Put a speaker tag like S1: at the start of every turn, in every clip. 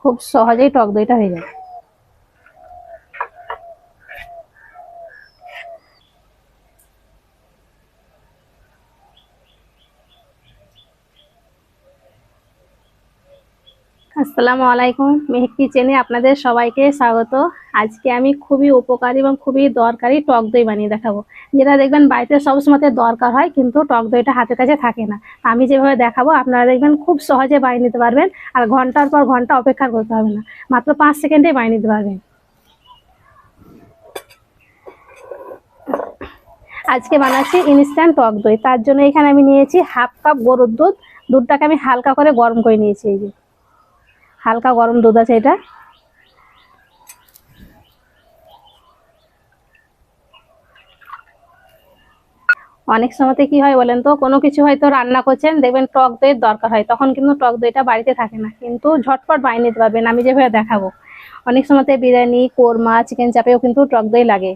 S1: খুব সহজেই টক দইটা হয়ে যায়। আসসালামু আলাইকুম, মেহেক কিচেনে আপনাদের সবাইকে স্বাগত। আজকে আমি খুবই উপকারী এবং খুবই দরকারি টক দই বানিয়ে দেখাবো। যেটা দেখবেন বাড়িতে সবসময় দরকার হয়, কিন্তু টক দইটা হাতের কাছে থাকে না। আমি যেভাবে দেখাবো, আপনারা দেখবেন খুব সহজে বানিয়ে নিতে পারবেন আর ঘণ্টার পর ঘণ্টা অপেক্ষা করতে হবে না। মাত্র পাঁচ সেকেন্ডে বানিয়ে নিতে পারবেন। আজকে বানাচ্ছি ইনস্ট্যান্ট টক দই। তার জন্য এখানে আমি নিয়েছি হাফ কাপ গরুর দুধ। দুধটাকে আমি হালকা করে গরম করে নিয়েছি এই যে। হালকা গরম দুধ আছে এটা। অনেক সময়তে কি হয় বলেন তো, কোনো কিছু হয়তো রান্না করছেন, দেখবেন টক দইয়ের দরকার হয়, তখন কিন্তু টক দইটা বাড়িতে থাকে না। কিন্তু ঝটপট বানিয়ে নিতে পারবেন, আমি যেভাবে দেখাবো। অনেক সময়তে বিরিয়ানি, কোরমা, চিকেন চাপেও কিন্তু টক দই লাগে।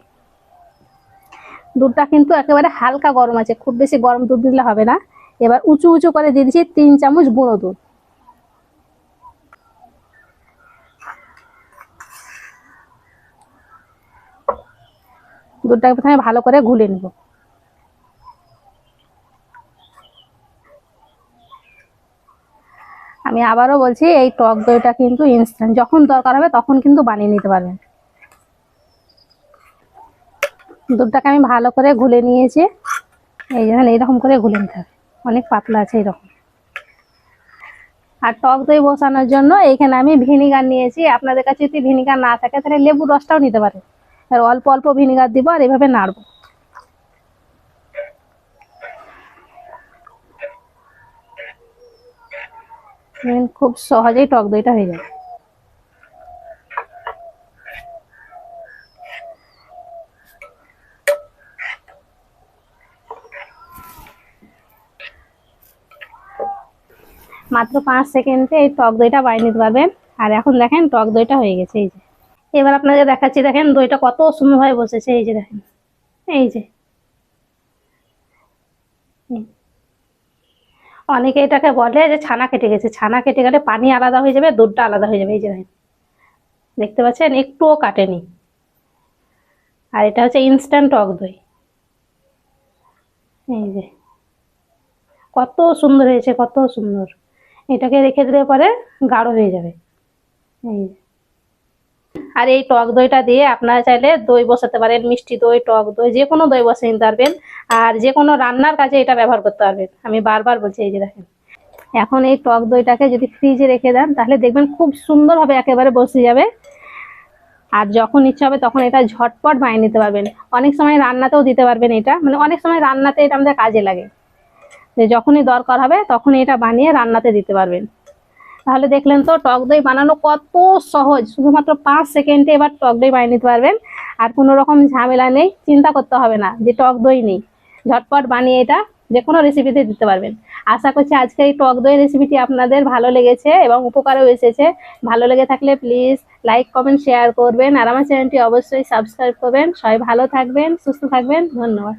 S1: দুধটা কিন্তু একেবারে হালকা গরম আছে, খুব বেশি গরম দুধ দিলে হবে না। এবার উঁচু উঁচু করে দিয়ে দিচ্ছি তিন চামচ গুঁড়ো দুধ। দুধটাকে প্রথমে ভালো করে ঘুলে নিব। আমি আবারও বলছি, এই টক দইটা কিন্তু ইনস্ট্যান্ট যখন দরকার হবে তখন কিন্তু বানিয়ে নিতে পারবেন। দুধটাকে আমি ভালো করে ঘুলে নিয়েছি। এই জন্য এইরকম করে ঘুলে নিতে হবে। অনেক পাতলা আছে এইরকম আর টক দই বসানোর জন্য এইখানে আমি ভিনিগার নিয়েছি। আপনাদের কাছে যদি ভিনিগার না থাকে, তাহলে লেবুর রসটাও নিতে পারেন। আর অল্প অল্প ভিনিগার দিব আর এভাবে নাড়বো। খুব সহজেই টক দইটা হয়ে যাবে। মাত্র পাঁচ সেকেন্ডে এই টক দইটা বানিয়ে নিতে পারবেন। আর এখন দেখেন টক দইটা হয়ে গেছে, এই যে। এবার আপনাকে দেখাচ্ছি, দেখেন দইটা কত সুন্দরভাবে বসেছে, এই যে দেখেন, এই যে। অনেকে এটাকে বলে যে ছানা কেটে গেছে, ছানা কেটে গেলে পানি আলাদা হয়ে যাবে, দুধটা আলাদা হয়ে যাবে, এই যে দেখেন। দেখতে পাচ্ছেন? একটুও কাটেনি। আর এটা হচ্ছে ইনস্ট্যান্ট টক দই। এই যে। কত সুন্দর হয়েছে, কত সুন্দর। এটাকে রেখে দিলে পরে গাঢ় হয়ে যাবে। এই যে। আর এই টক দইটা দিয়ে আপনারা চাইলে দই বসাতে পারেন, মিষ্টি দই, টক দই, যে কোনো দই বসে নিতে পারবেন। আর যে কোনো রান্নার কাজে এটা ব্যবহার করতে পারবেন। আমি বারবার বলছি এই যে দেখেন। এখন এই টক দইটাকে যদি ফ্রিজে রেখে দেন, তাহলে দেখবেন খুব সুন্দরভাবে একেবারে বসে যাবে। আর যখন ইচ্ছা হবে তখন এটা ঝটপট বানিয়ে নিতে পারবেন। অনেক সময় রান্নাতেও দিতে পারবেন এটা। মানে অনেক সময় রান্নাতে এটা আমাদের কাজে লাগে। যখনই দরকার হবে তখনই এটা বানিয়ে রান্নাতে দিতে পারবেন। তাহলে দেখলেন তো, টক দই বানানো কত সহজ। শুধুমাত্র পাঁচ সেকেন্ডে এবার টক দই বানিয়ে নিতে পারবেন। আর কোনো রকম ঝামেলা নেই, চিন্তা করতে হবে না যে টক দই নেই। ঝটপট বানিয়ে এটা যে কোনো রেসিপিতে দিতে পারবেন। আশা করছি আজকে এই টক দই রেসিপিটি আপনাদের ভালো লেগেছে এবং উপকারও এসেছে। ভালো লেগে থাকলে প্লিজ লাইক কমেন্ট শেয়ার করবেন। আর আমার চ্যানেলটি অবশ্যই সাবস্ক্রাইব করবেন। সবাই ভালো থাকবেন, সুস্থ থাকবেন। ধন্যবাদ।